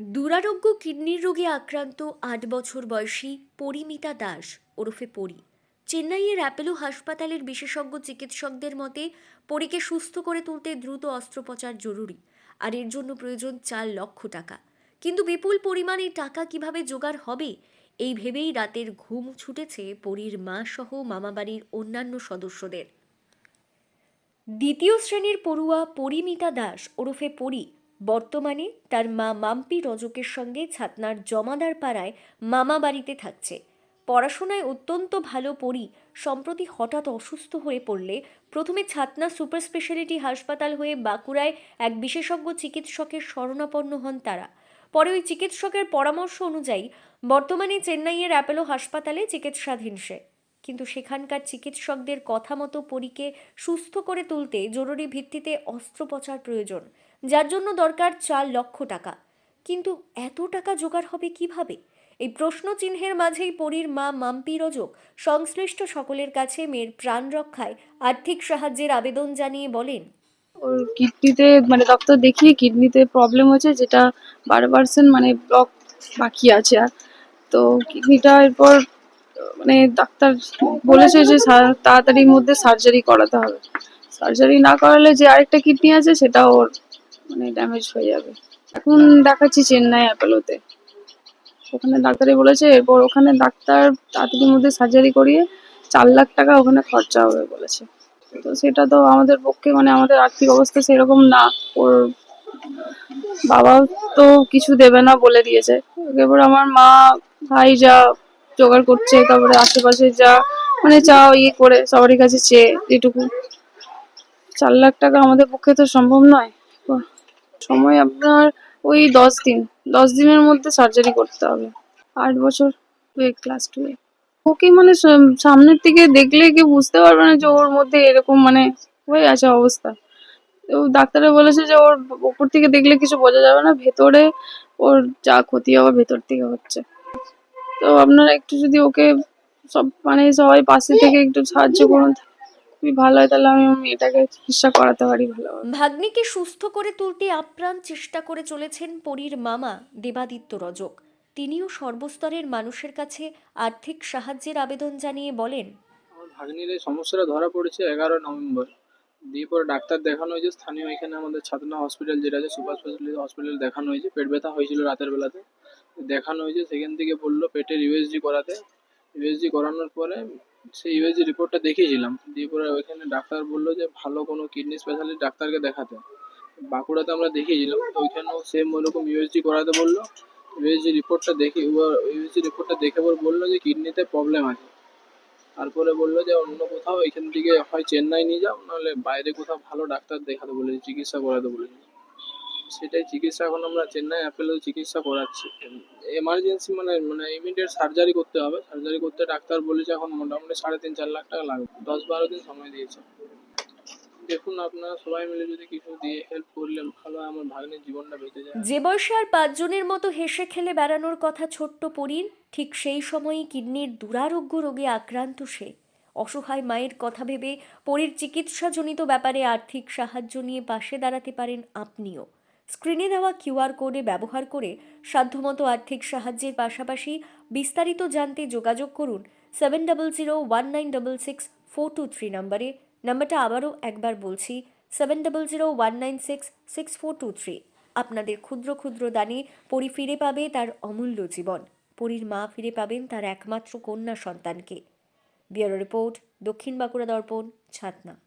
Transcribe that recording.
দুরারোগ্য কিডনির রোগে আক্রান্ত আট বছর বয়সী পরিমিতা দাস ওরফে পরি। চেন্নাইয়ের অ্যাপেলো হাসপাতালের বিশেষজ্ঞ চিকিৎসকদের মতে, পরীকে সুস্থ করে তুলতে দ্রুত অস্ত্রোপচার জরুরি, আর এর জন্য প্রয়োজন চার লক্ষ টাকা। কিন্তু বিপুল পরিমাণে টাকা কীভাবে জোগাড় হবে, এই ভেবেই রাতের ঘুম ছুটেছে পরীর মা সহ মামাবাড়ির অন্যান্য সদস্যদের। দ্বিতীয় শ্রেণির পড়ুয়া পরিমিতা দাস ওরফে পরি বর্তমানে তার মা মাম্পি রজকের সঙ্গে ছাতনার জমাদার পাড়ায় মামা বাড়িতে থাকছে। পড়াশোনায় অত্যন্ত ভালো পড়ি, সম্প্রতি হঠাৎ অসুস্থ হয়ে পড়লে প্রথমে ছাতনা সুপার স্পেশালিটি হাসপাতাল হয়ে বাঁকুড়ায় এক বিশেষজ্ঞ চিকিৎসকের শরণাপন্ন হন তারা। পরে ওই চিকিৎসকের পরামর্শ অনুযায়ী বর্তমানে চেন্নাইয়ের অ্যাপেলো হাসপাতালে চিকিৎসাধীন সে। কিন্তু সেখানকার চিকিৎসকদের কথা মতো পরীকে সুস্থ করে তুলতে জরুরি ভিত্তিতে অস্ত্রোপচার প্রয়োজন। যার জন্য দরকার চার লক্ষ টাকা। কিন্তু এত টাকা জোগাড় হবে কীভাবে? এই প্রশ্ন চিহ্নের মাঝেই পরীর মা মাম্পি রজক সংশ্লিষ্ট সকলের কাছে মেয়ের প্রাণ রক্ষায় আর্থিক সাহায্যের আবেদন জানিয়ে বলেন, ওর কিডনিতে মানে ডক্টর দেখিয়ে কিডনিতে প্রবলেম হয়েছে যেটা বারো পার্সেন্ট মানে ব্লক বাকি আছে আর। তো কিডনিটা এরপর মানে ডাক্তার বলেছে যে তাড়াতাড়ির মধ্যে সার্জারি করাতে হবে। সার্জারি না করালে যে আরেকটা কিডনি আছে সেটা ওর মানে ড্যামেজ হয়ে যাবে। এখন দেখাচ্ছি চেন্নাই অ্যাপেলোতে। ওখানে ডাক্তারে বলেছে এরপর ওখানে ডাক্তার তাড়াতাড়ির মধ্যে সার্জারি করিয়ে চার লাখ টাকা ওখানে খরচা হবে বলেছে। তো সেটা তো আমাদের পক্ষে মানে আমাদের আর্থিক অবস্থা সেরকম না। ওর বাবাও তো কিছু দেবে না বলে দিয়েছে। এবার আমার মা ভাই যা জোগাড় করছে তারপরে আশেপাশে যা মানে যা ইয়ে করে সবারই কাছে চেয়ে এটুকু চার লাখ টাকা আমাদের পক্ষে তো সম্ভব নয়। সময় আপনার ওই দশ দিন, দশ দিনের মধ্যে সার্জারি করতে হবে। আট বছর টুয়ে ক্লাস টুয়ে ওকে মানে সাম- সামনের থেকে দেখলে কেউ বুঝতে পারবে না যে ওর মধ্যে এরকম মানে হয়ে আছে অবস্থা। তো ডাক্তারে বলেছে যে ওর উপর থেকে দেখলে কিছু বোঝা যাবে না, ভেতরে ওর যা ক্ষতি হবে ভেতর থেকে হচ্ছে। তো আপনারা একটু যদি ওকে সব মানে সবাই পাশে থেকে একটু সাহায্য করুন। খুবই ভালো হয় তাহলে আমি মেয়েটাকে চিকিৎসা করাতে পারি ভালো ভাগ্নিকে সুস্থ করে তুলতে আপ্রাণ চেষ্টা করে চলেছেন পরীর মামা দেবাদিত্য রজক। তিনিও সর্বস্তরের মানুষের কাছে আর্থিক সাহায্যের আবেদন জানিয়ে বলেন আমার ভাগ্নির এই সমস্যাটা ধরা পড়েছে এগারো নভেম্বর। দিয়ে পরে ডাক্তার দেখানো হয়েছে স্থানীয় এখানে আমাদের ছাতনা হসপিটাল যেটা আছে সুপার স্পেশালিটি হসপিটাল দেখানো হয়েছে। পেট ব্যথা হয়েছিল রাতের বেলাতে। দেখানো হয়েছে সেখান থেকে বলল পেটের ইউএসজি করাতে। ইউএসজি করানোর পরে সেই ইউএসজি রিপোর্টটা দেখিয়েছিলাম, দিয়ে পরে ওইখানে ডাক্তার বলল যে ভালো কোনো কিডনি স্পেশালিস্ট ডাক্তারকে দেখাতে। বাঁকুড়াতে আমরা দেখিয়েছিলাম ওইখানেও সেম ওরকম ইউএসজি করাতে বলল। ইউএসজি রিপোর্টটা দেখে ইউএসজি রিপোর্টটা দেখে পর বলল যে কিডনিতে প্রবলেম আছে। তারপরে বলল যে অন্য কোথাও এখান থেকে হয় চেন্নাই নিয়ে যাও, নাহলে বাইরে কোথাও ভালো ডাক্তার দেখাতে বলেছে, চিকিৎসা করাতে বলেছে। সেটাই চিকিৎসা এখন আমরা চেন্নাই অ্যাপেলো চিকিৎসা করাচ্ছি। এমার্জেন্সি মানে মানে ইমিডিয়েট সার্জারি করতে হবে। সার্জারি করতে ডাক্তার বলেছে এখন মোটামুটি সাড়ে তিন, চার লাখ টাকা লাগবে। দশ বারো দিন সময় দিয়েছে। দেখুন আপনারা সবাই মিলে যদি কিছু দিয়ে হেল্প করলে ভালো আমার ভাগ্নের জীবনটা বেঁচে যায়। যে বয়সে আর পাঁচজনের মতো হেসে খেলে বেড়ানোর কথা ছোট্ট পরীর, ঠিক সেই সময়ই কিডনির দুরারোগ্য রোগে আক্রান্ত সে। অসহায় মায়ের কথা ভেবে পরীর চিকিৎসাজনিত ব্যাপারে আর্থিক সাহায্য নিয়ে পাশে দাঁড়াতে পারেন আপনিও। স্ক্রিনে দেওয়া কিউআর কোডে ব্যবহার করে সাধ্যমতো আর্থিক সাহায্যের পাশাপাশি বিস্তারিত জানতে যোগাযোগ করুন seven double zero one nine double six four two three নম্বরে। নাম্বারটা আবারও একবার বলছি, seven double zero one nine six six four two three. আপনাদের ক্ষুদ্র ক্ষুদ্র দানে পরি ফিরে পাবে তার অমূল্য জীবন। পরীর মা ফিরে পাবেন তার একমাত্র কন্যা সন্তানকে। ব্যুরো রিপোর্ট, দক্ষিণ বাঁকুড়া দর্পণ, ছাতনা।